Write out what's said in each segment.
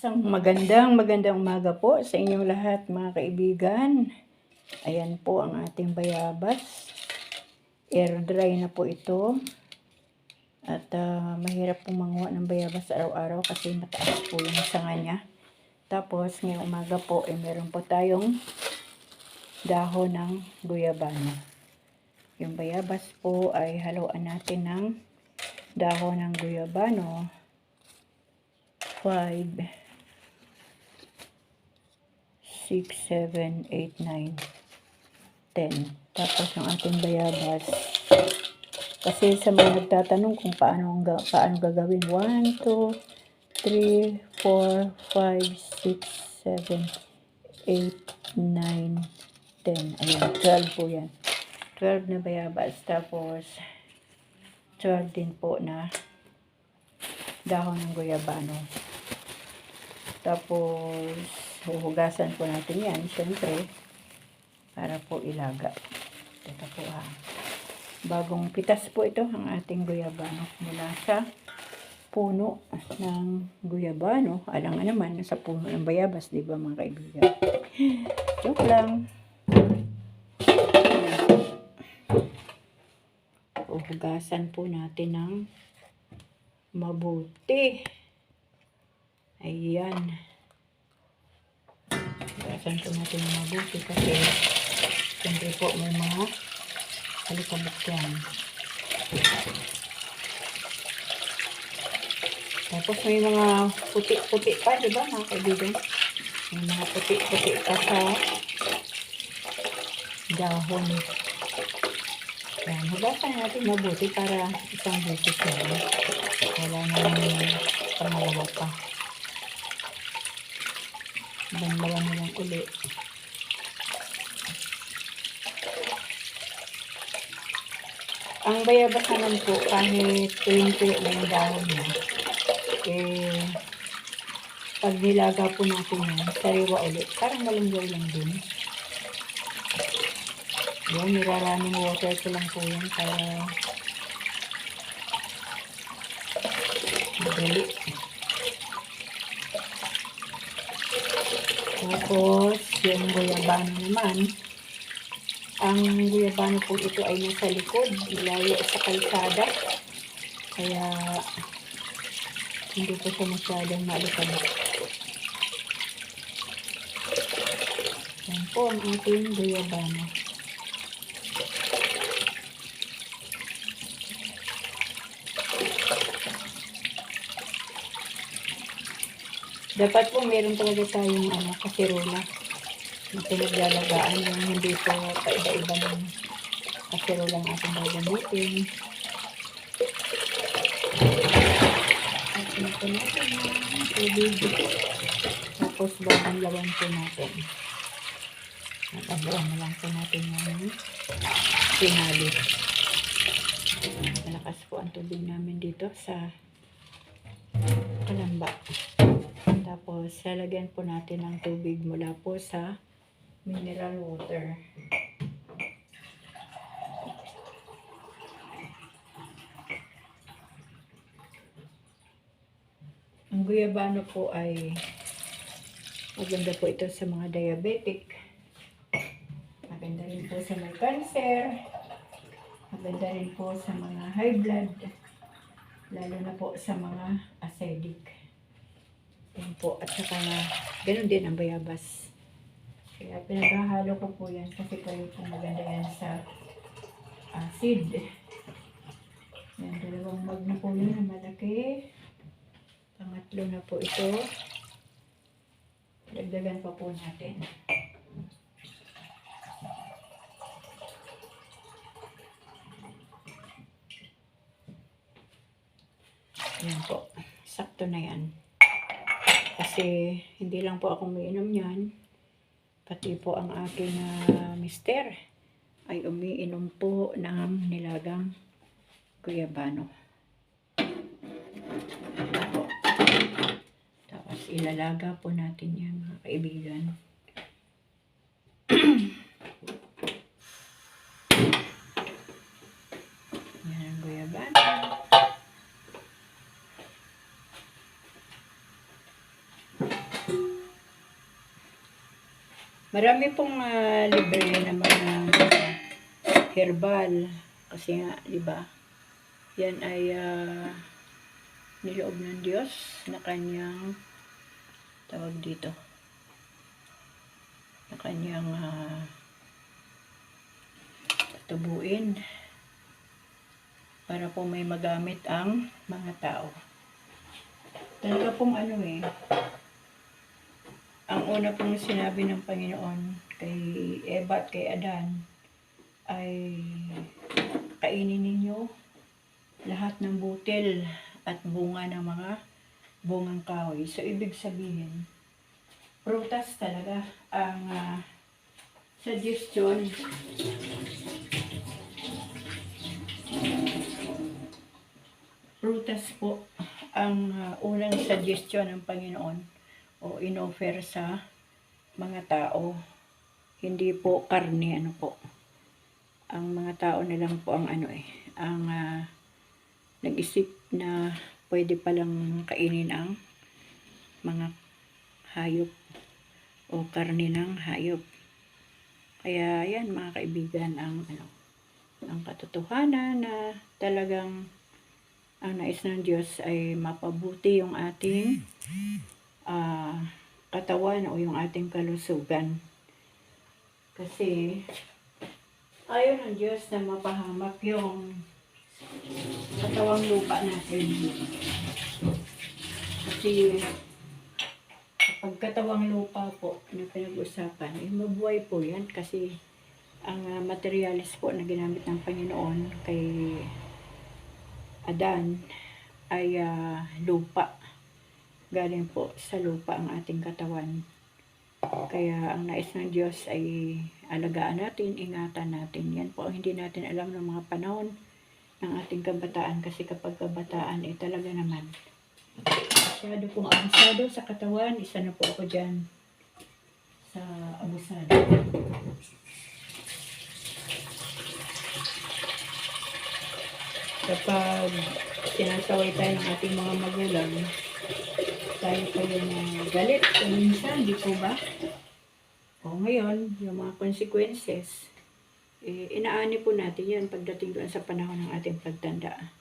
Isang magandang magandang umaga po sa inyong lahat mga kaibigan. Ayan po ang ating bayabas. Air dry na po ito. At ah, mahirap pong manguha ng bayabas araw-araw kasi mataas po yung sanga niya. Tapos ngayong umaga po ay meron po tayong dahon ng guyabano. Yung bayabas po ay haluan natin ng dahon ng guyabano. 5 6, 7, 8, 9, 10. Tapos yung ating bayabas. Kasi sa mga nagtatanong kung paano, ang paano gagawin. 1, 2, 3, 4, 5, 6, 7, 8, 9, 10. Ayan, 12 po yan. 12 na bayabas. Tapos, 12 din po na dahon ng guyabano. Tapos, huhugasan po natin yan, syempre, para po ilaga. Ito po ha. Bagong pitas po ito ang ating guyabano mula sa puno ng guyabano. Alam nga naman, sa puno ng bayabas, di ba mga kaibigan? Joke lang. Huhugasan po natin ng mabuti. Ayan. Hugasan po natin ng mabuti kasi siyempre po may mga alikabok yan. Tapos may mga puti-puti pa, di ba mga kaibigan? May mga puti-puti pa sa dahon. Yan, hugasan natin mabuti para isang buti yan. Wala nang pangalawa pa. Banlawa na lang uli. Ang bayabas naman po, kahit tuwing-tuwi na yung dahon niya, eh, pag nilaga po natin yan, sariwa ulit, parang malunggay lang din. Yan, niraraming water ko lang po yan para madali. Tapos, yung guyabano naman, ang guyabano po ito ay nasa likod, ilayo sa kalsada. Kaya, hindi po siya masyadong maalikabok. Yan po ang ating guyabano. Dapat po meron talaga tayong ano, kaserola na pinaglalagaan yung hindi po kaiba-iba ng kaserola ang ating gagamitin. At ito natin ang tubig. Tapos bagong lawan po natin. Natabuan na lang po natin yung pinali. Malakas po ang tubig namin dito sa kalamba. Tapos, lalagyan po natin ng tubig mula po sa mineral water. Ang guyabano po ay maganda po ito sa mga diabetic. Maganda rin po sa may cancer. Maganda rin po sa mga high blood. Lalo na po sa mga acidic. Yan po. At saka ganun din ang bayabas. Kaya pinaghahalo ko po yan kasi kayo po maganda yan sa acid. Yan, dalawang mag na po yun na malaki. Pangatlo na po ito. Dagdagan pa po natin. Yan po. Sakto na yan. Kasi hindi lang po ako umiinom yan. Pati po ang aking ah, mister ay umiinom po ng nilagang guyabano. Po. Tapos ilalaga po natin yan mga kaibigan. Marami pong ah, libre na mga herbal. Kasi nga, di ba? Yan ay ah, niloob ng Diyos na kanyang tawag dito. Na kanyang ah, tubuin para po may magamit ang mga tao. Talaga pong ano eh, ang una pong sinabi ng Panginoon kay Eva at kay Adan ay kainin ninyo lahat ng butil at bunga ng mga bungang kahoy. So, ibig sabihin, prutas talaga ang ah, suggestion prutas po ang ah, unang suggestion ng Panginoon o inoffer sa mga tao. Hindi po karne, ano po. Ang mga tao na lang po ang ano eh, ang ah, nag-isip na pwede palang kainin ang mga hayop o karne ng hayop. Kaya yan mga kaibigan ang ano, ang katotohanan na talagang ang nais ng Diyos ay mapabuti yung ating ah, katawan o yung ating kalusugan. Kasi ayaw ng Diyos na mapahamak yung katawang lupa natin. Kasi kapag katawang lupa po na pinag-usapan, eh, mabuhay po yan kasi ang ah, materialis po na ginamit ng Panginoon kay Adan ay ah, lupa. Galing po sa lupa ang ating katawan. Kaya ang nais ng Diyos ay alagaan natin, ingatan natin. Yan po ang hindi natin alam ng mga panahon ng ating kabataan kasi kapag kabataan ay talaga naman masyado pong abusado sa katawan. Isa na po ako dyan sa abusado. Kapag sinasaway tayo ng ating mga magulang, tayo yung uh, galit. Minsan, di po ba? O ngayon, yung mga consequences, eh, inaani po natin yan pagdating doon sa panahon ng ating pagtanda.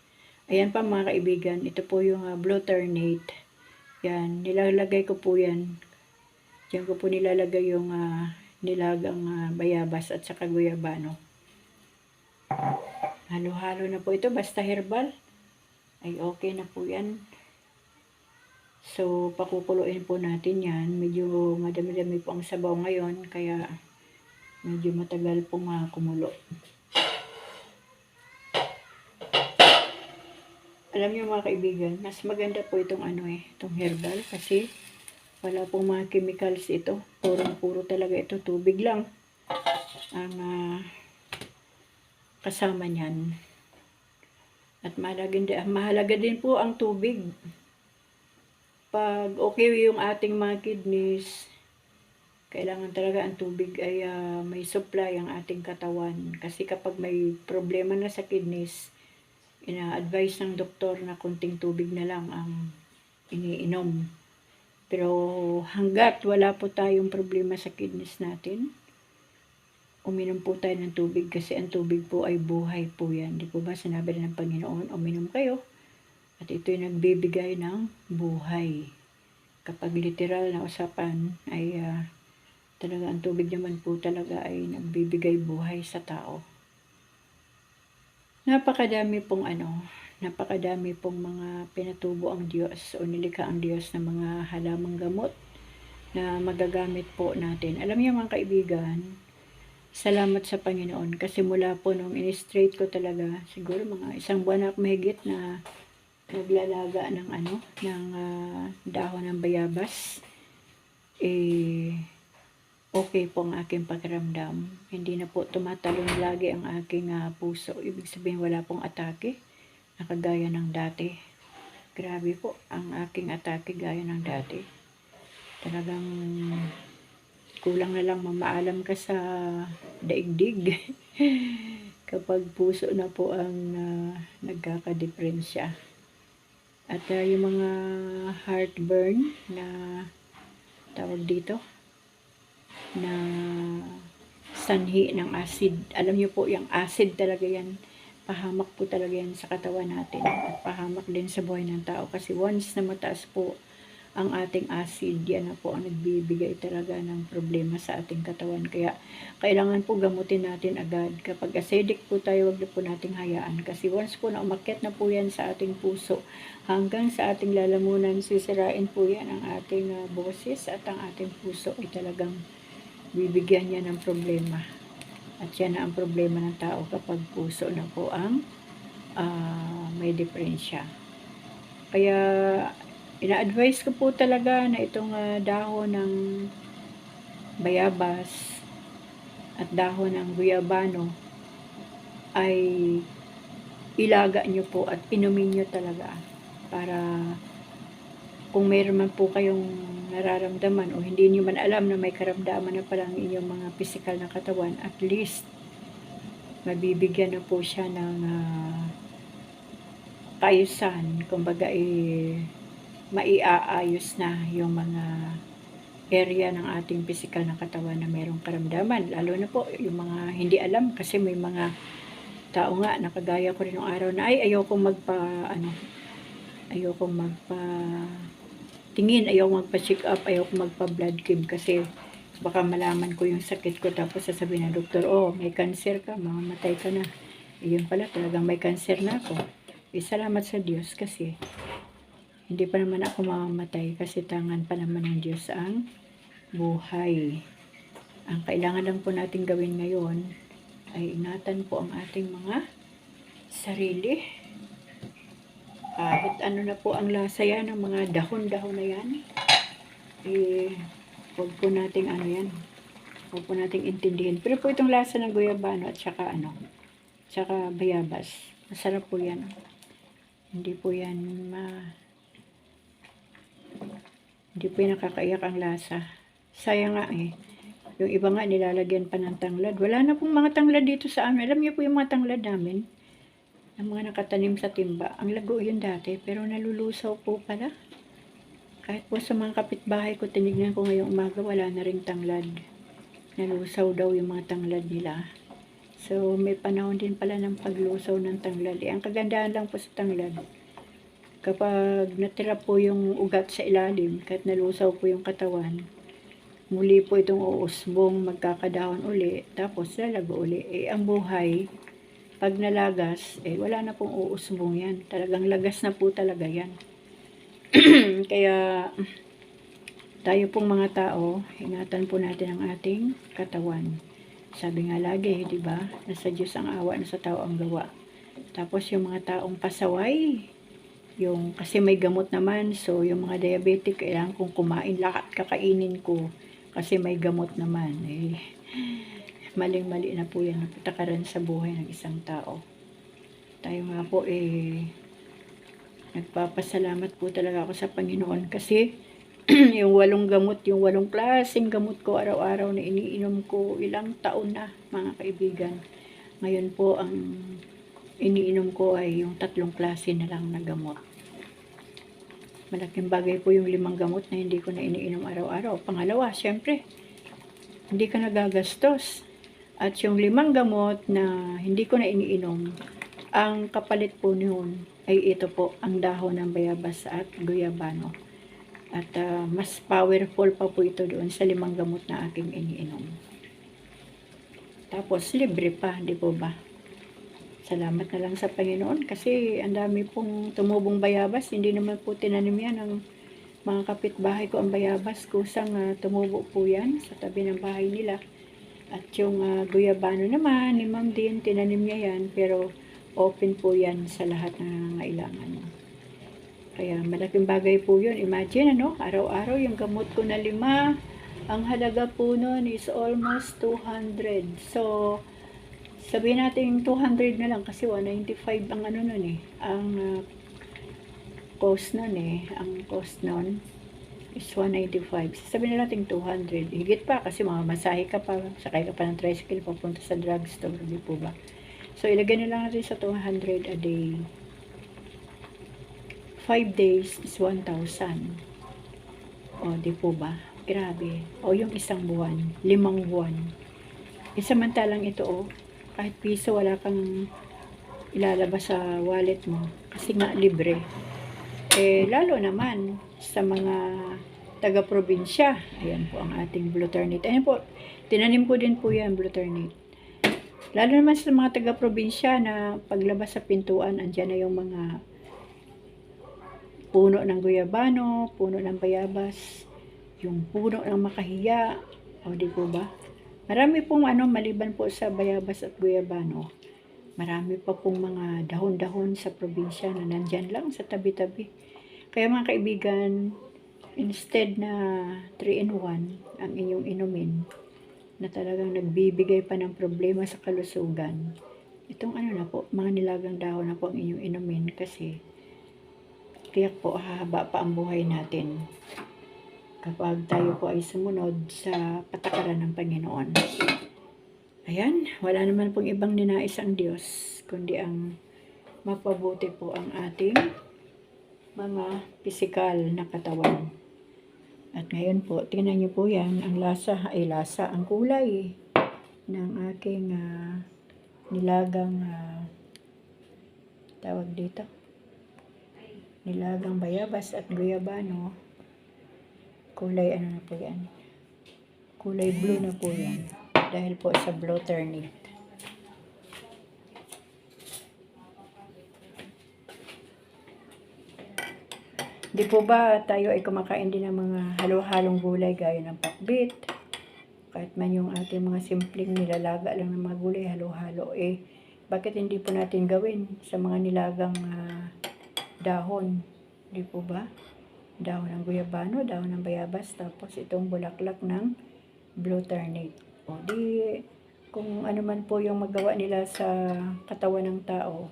Ayan pa mga kaibigan, ito po yung uh, Bluternate. Yan, nilalagay ko po yan. Diyan ko po nilalagay yung ah, nilagang ah, bayabas at saka guyabano. Halo-halo na po ito, basta herbal. Ay okay na po yan. So, pakukuluin po natin yan. Medyo madami-dami po ang sabaw ngayon, kaya medyo matagal pong uh, kumulo. Alam niyo mga kaibigan, mas maganda po itong ano eh, itong herbal kasi wala pong mga chemicals ito. Purong-puro talaga ito, tubig lang. Ang ah, kasama niyan. At mahalaga din, mahalaga din po ang tubig. Pag okay yung ating mga kidneys, kailangan talaga ang tubig ay ah, may supply ang ating katawan. Kasi kapag may problema na sa kidneys, ina-advise ng doktor na kunting tubig na lang ang iniinom. Pero hanggat wala po tayong problema sa kidneys natin, uminom po tayo ng tubig kasi ang tubig po ay buhay po yan. Di po ba sinabi ng Panginoon, uminom kayo at ito'y nagbibigay ng buhay. Kapag literal na usapan ay ah, talaga ang tubig naman po talaga ay nagbibigay buhay sa tao. Napakadami pong ano, napakadami pong mga pinatubo ang Diyos o nilikha ang Diyos ng mga halamang gamot na magagamit po natin. Alam niyo mga kaibigan, salamat sa Panginoon kasi mula po nung in-straight ko talaga, siguro mga isang buwan na mahigit na naglalaga ng ano, ng ah, dahon ng bayabas. Eh, okay po ang aking pakiramdam. Hindi na po tumatalon lagi ang aking ah, puso. Ibig sabihin wala pong atake na ng dati. Grabe po ang aking atake gaya ng dati. Talagang kulang na lang mamaalam ka sa daigdig kapag puso na po ang uh, nagkakadeprensya. At ah, yung mga heartburn na tawag dito, na sanhi ng acid. Alam niyo po, yung acid talaga yan. Pahamak po talaga yan sa katawan natin. At pahamak din sa buhay ng tao. Kasi once na mataas po ang ating acid, yan na po ang nagbibigay talaga ng problema sa ating katawan. Kaya kailangan po gamutin natin agad. Kapag acidic po tayo, wag na po nating hayaan. Kasi once po na umakyat na po yan sa ating puso, hanggang sa ating lalamunan, sisirain po yan ang ating uh, boses at ang ating puso ay talagang bibigyan niya ng problema. At yan na ang problema ng tao kapag puso na po ang ah, may diferensya. Kaya ina-advise ko po talaga na itong ah, dahon ng bayabas at dahon ng guyabano ay ilaga nyo po at inumin nyo talaga para kung mayroon man po kayong nararamdaman o hindi nyo man alam na may karamdaman na palang inyong mga physical na katawan, at least mabibigyan na po siya ng uh, kaayusan. Kumbaga, eh, maiaayos na yung mga area ng ating physical na katawan na mayroong karamdaman. Lalo na po yung mga hindi alam kasi may mga tao nga nakagaya ko rin ng araw na ay ayoko magpa ano ayoko magpa tingin, ayaw magpa-check up, ayaw magpa-blood chem kasi baka malaman ko yung sakit ko tapos sasabihin ng doktor, oh, may cancer ka, mamamatay ka na. Iyon pala, talagang may cancer na ako. Eh, salamat sa Diyos kasi hindi pa naman ako mamamatay kasi tangan pa naman ng Diyos ang buhay. Ang kailangan lang po natin gawin ngayon ay ingatan po ang ating mga sarili kahit ano na po ang lasa yan, ang mga dahon-dahon na yan, eh, huwag po nating ano yan, huwag po nating intindihin. Pero po itong lasa ng guyabano at saka ano, saka bayabas, masarap po yan. Hindi po yan ma... Hindi po yan nakakaiyak ang lasa. Sayang nga eh. Yung iba nga nilalagyan pa ng tanglad. Wala na pong mga tanglad dito sa amin. Alam niyo po yung mga tanglad namin ang mga nakatanim sa timba. Ang lago yun dati, pero nalulusaw po pala. Kahit po sa mga kapitbahay ko, tinignan ko ngayong umaga, wala na ring tanglad. Nalusaw daw yung mga tanglad nila. So, may panahon din pala ng paglusaw ng tanglad. Eh, ang kagandahan lang po sa tanglad, kapag natira po yung ugat sa ilalim, kahit nalusaw po yung katawan, muli po itong uusbong, magkakadahon uli, tapos lalago uli. Eh, ang buhay, pag nalagas, eh wala na pong uusbong yan. Talagang lagas na po talaga yan. Kaya tayo pong mga tao, ingatan po natin ang ating katawan. Sabi nga lagi, di ba? Nasa Diyos ang awa, nasa tao ang gawa. Tapos yung mga taong pasaway, yung kasi may gamot naman, so yung mga diabetic, kailangan kong kumain lahat, kakainin ko kasi may gamot naman. Eh, maling-mali na po yan, napatakaran sa buhay ng isang tao. Tayo nga po eh, nagpapasalamat po talaga ako sa Panginoon kasi yung walong gamot, yung walong klaseng gamot ko araw-araw na iniinom ko ilang taon na mga kaibigan. Ngayon po ang iniinom ko ay yung tatlong klase na lang na gamot. Malaking bagay po yung limang gamot na hindi ko na iniinom araw-araw. Pangalawa, syempre, hindi ka nagagastos. At yung limang gamot na hindi ko na iniinom, ang kapalit po noon ay ito po, ang dahon ng bayabas at guyabano. At uh, mas powerful pa po ito doon sa limang gamot na aking iniinom. Tapos libre pa, di po ba? Salamat na lang sa Panginoon kasi ang dami pong tumubong bayabas. Hindi naman po tinanim yan ng mga kapitbahay ko ang bayabas. Kusang uh, tumubo po yan sa tabi ng bahay nila. At yung uh, guyabano naman, ni Ma'am din, tinanim niya yan, pero open po yan sa lahat ng nangangailangan. Kaya malaking bagay po yun. Imagine, ano, araw-araw yung gamot ko na lima, ang halaga po nun is almost 200. So, sabihin natin 200 na lang kasi 195 ang ano nun eh, ang uh, cost nun eh, ang cost nun is 195. Sabihin na natin 200. Higit pa kasi mga masahe ka pa, sakay ka pa ng tricycle papunta sa drugstore, di po ba? So, ilagay na lang natin sa 200 a day. 5 days is 1,000. O, di po ba? Grabe. O yung isang buwan, limang buwan. E samantalang ito oh, kahit piso wala kang ilalabas sa wallet mo kasi nga libre. Eh lalo naman sa mga taga-probinsya. Ayan po ang ating blue turnip. Ayan po, tinanim ko din po yan blue turnip. Lalo naman sa mga taga-probinsya na paglabas sa pintuan, andyan na yung mga puno ng guyabano, puno ng bayabas, yung puno ng makahiya, o di po ba? Marami pong ano, maliban po sa bayabas at guyabano, marami pa pong mga dahon-dahon sa probinsya na nandyan lang sa tabi-tabi. Kaya mga kaibigan, instead na 3 in 1 ang inyong inumin, na talagang nagbibigay pa ng problema sa kalusugan, itong ano na po, mga nilagang dahon na po ang inyong inumin kasi tiyak po hahaba pa ang buhay natin kapag tayo po ay sumunod sa patakaran ng Panginoon. Ayan, wala naman pong ibang ninais ang Diyos, kundi ang mapabuti po ang ating mga pisikal na katawan. At ngayon po, tingnan niyo po yan, ang lasa ay lasa, ang kulay ng aking ah, nilagang ah, tawag dito, nilagang bayabas at guyabano, kulay ano na po yan, kulay blue na po yan, dahil po sa blue turnip. Di po ba tayo ay kumakain din ng mga halo-halong gulay gaya ng pakbit? Kahit man yung ating mga simpleng nilalaga lang ng mga gulay halo-halo, eh, bakit hindi po natin gawin sa mga nilagang ah, dahon? Di po ba? Dahon ng guyabano, dahon ng bayabas, tapos itong bulaklak ng blue turnip. O di, kung ano man po yung magawa nila sa katawan ng tao,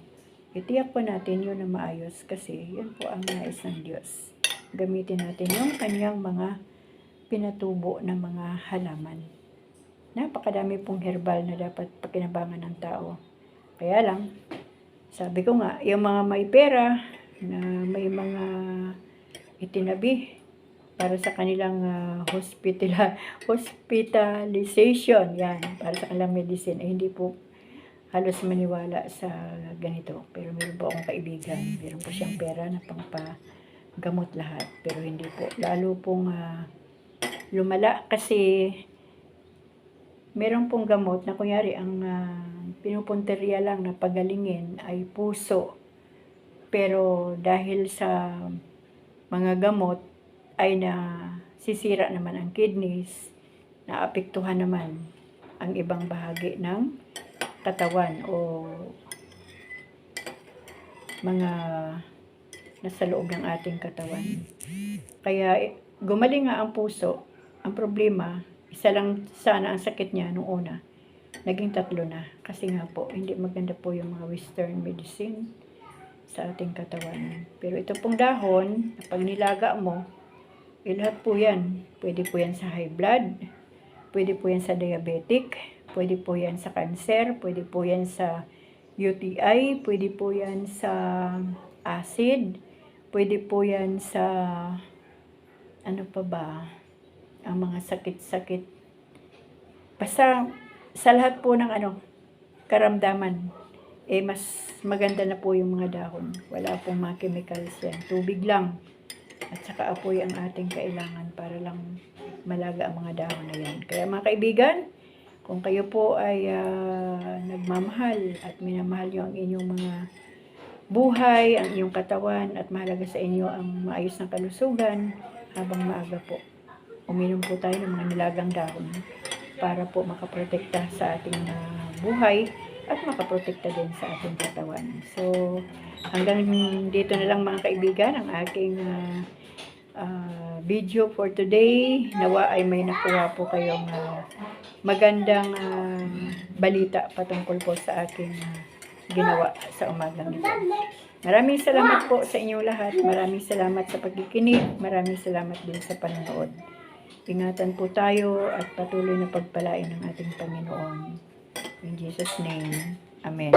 itiyak po natin yun na maayos kasi yun po ang nais ng Diyos. Gamitin natin yung kanyang mga pinatubo na mga halaman. Napakadami pong herbal na dapat pakinabangan ng tao. Kaya lang, sabi ko nga, yung mga may pera na may mga itinabi para sa kanilang ah, hospital hospitalization, yan, para sa kanilang medicine, ay hindi po halos maniwala sa ganito. Pero meron po akong kaibigan, meron po siyang pera na pangpagamot lahat. Pero hindi po. Lalo pong ah, lumala kasi meron pong gamot na kunyari ang uh, pinupunteriya lang na pagalingin ay puso. Pero dahil sa mga gamot ay na sisira naman ang kidneys, naapektuhan naman ang ibang bahagi ng katawan o mga nasa loob ng ating katawan. Kaya eh, gumaling nga ang puso. Ang problema, isa lang sana ang sakit niya nung una. Naging tatlo na. Kasi nga po, hindi maganda po yung mga western medicine sa ating katawan. Pero ito pong dahon, pag nilaga mo, eh, lahat po yan. Pwede po yan sa high blood, pwede po yan sa diabetic, pwede po yan sa cancer, pwede po yan sa UTI, pwede po yan sa acid, pwede po yan sa ano pa ba, ang mga sakit-sakit. Basta sa lahat po ng ano, karamdaman, eh mas maganda na po yung mga dahon. Wala pong mga chemicals yan. Tubig lang. At saka apoy ang ating kailangan para lang malaga ang mga dahon na yan. Kaya mga kaibigan, kung kayo po ay ah, nagmamahal at minamahal nyo ang inyong mga buhay, ang inyong katawan at mahalaga sa inyo ang maayos ng kalusugan habang maaga po. Uminom po tayo ng mga nilagang dahon para po makaprotekta sa ating ah, buhay at makaprotekta din sa ating katawan. So, hanggang dito na lang mga kaibigan ang aking ah, ah, video for today. Nawa ay may nakuha po kayong ah, magandang ah, balita patungkol po sa aking ginawa sa umagang ito. Maraming salamat po sa inyong lahat. Maraming salamat sa pagkikinig. Maraming salamat din sa panonood. Ingatan po tayo at patuloy na pagpalain ng ating Panginoon. In Jesus' name, Amen.